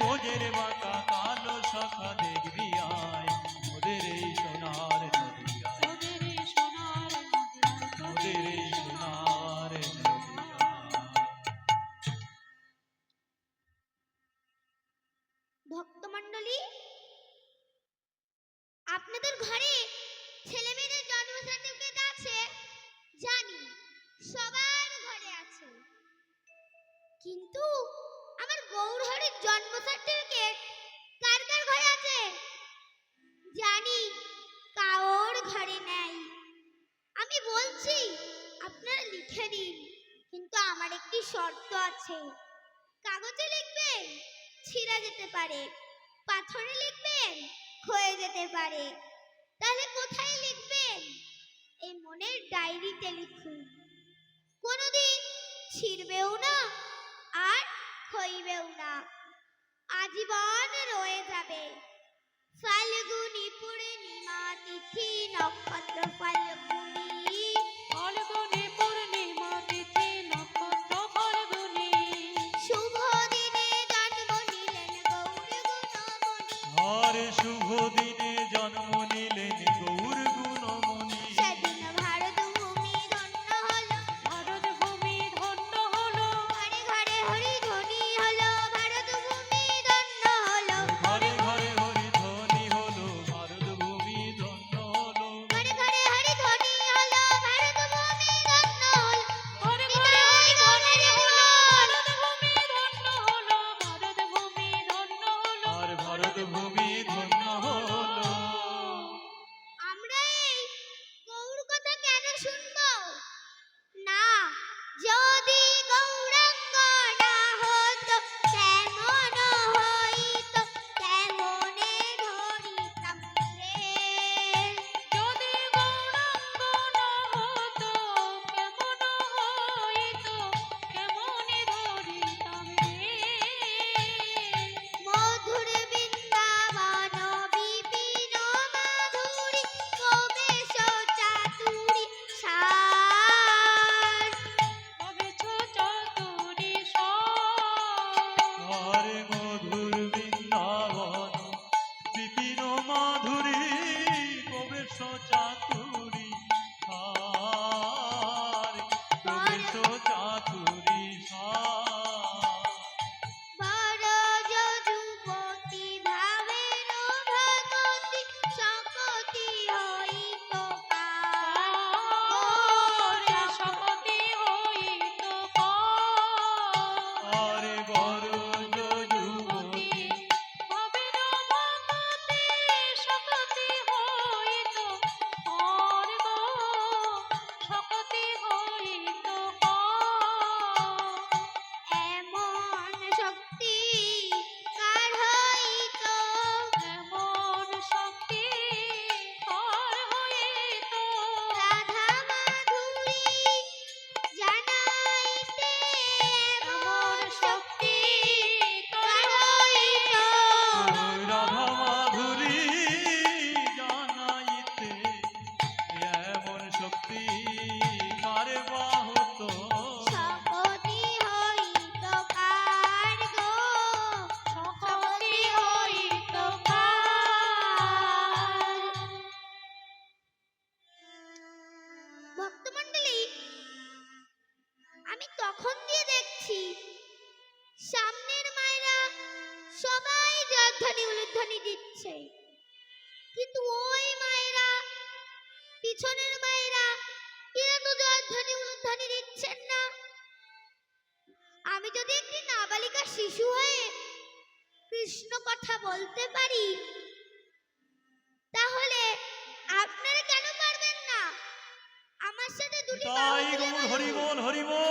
ভোজের বাঁকা কালো সখা দেখবি আয়। মোদের এই সোনার জন্ম সার্টিফিকেট কার কার ঘরে আছে? জানি কারোর ঘরে নেই। আমি বলছি, আপনারা লিখে দিন। কিন্তু আমার একটি শর্ত আছে। কাগজে লিখবেন, ছিঁড়া যেতে পারে। পাথরে লিখবেন, ক্ষয়ে যেতে পারে। তাহলে কোথায় লিখবেন? এই মনের ডায়েরিতে লিখুন। কোনোদিন ছিঁড়বেও না, আর ক্ষইবেও না। আজীবন রয়ে যাবে। ফাল্গুনি পূর্ণিমা তিথি নক্ষত্র ফাল্গুনি আমি তখন দিয়ে দেখছি সামনের মায়েরা সবাই জয়ধ্বনি উলুধ্বনি দিচ্ছে। কিন্তু ওই মায়েরা, পিছনের মায়েরা এরা তো জয়ধ্বনি উলুধ্বনি দিচ্ছেন না। আমি যদি একটি নাবালিকা শিশু হয়ে কৃষ্ণ কথা বলতে পারি তাহলে আপনারা কেন পারবেন না? আমার সাথে দুটি তাই গৌর হরিবল হরিবল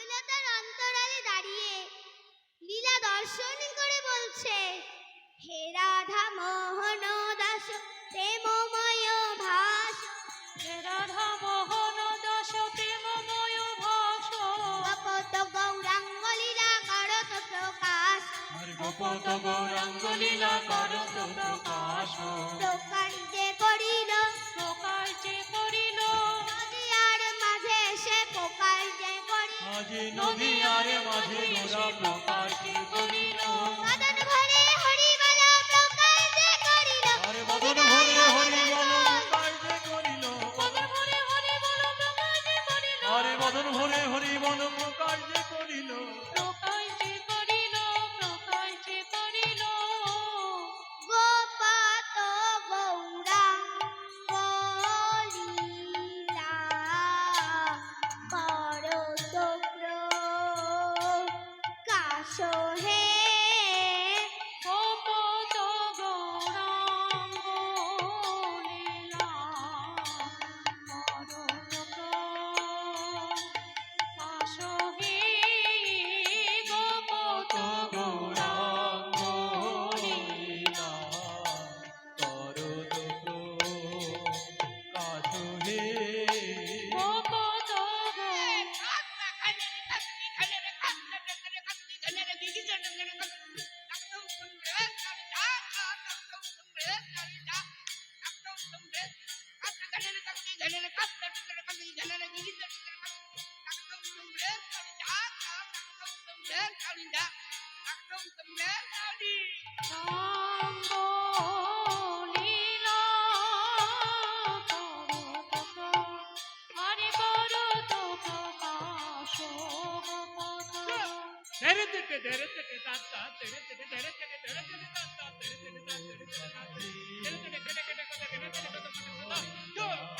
নবীলতার অন্তরালে দাঁড়িয়ে লীলা দর্শনই করে বলছে হে রাধা মোহন দাস প্রেমময় ভাস হে রাধা মোহন দাস প্রেমময় ভাস। গপত গৌরাঙ্গ লীলা করত প্রকাশ। গপত গৌরাঙ্গ লীলা করত প্রকাশ। প্রকাশ নদী আর মাঝে গোলাপ Then Kalinda, Akdom Tembel Kali. தெரிந்துட்டு தெரிந்துட்டு தாத்தா தெரிந்துட்டு தெரிந்துட்டு தெரிந்துட்டு தாத்தா தெரிந்துட்டு தாத்தா தெரிந்துட்டு தாத்தா தெரிந்துட்டு கிட்ட கிட்ட கிட்ட கிட்ட கிட்ட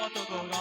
কত রঙ্গ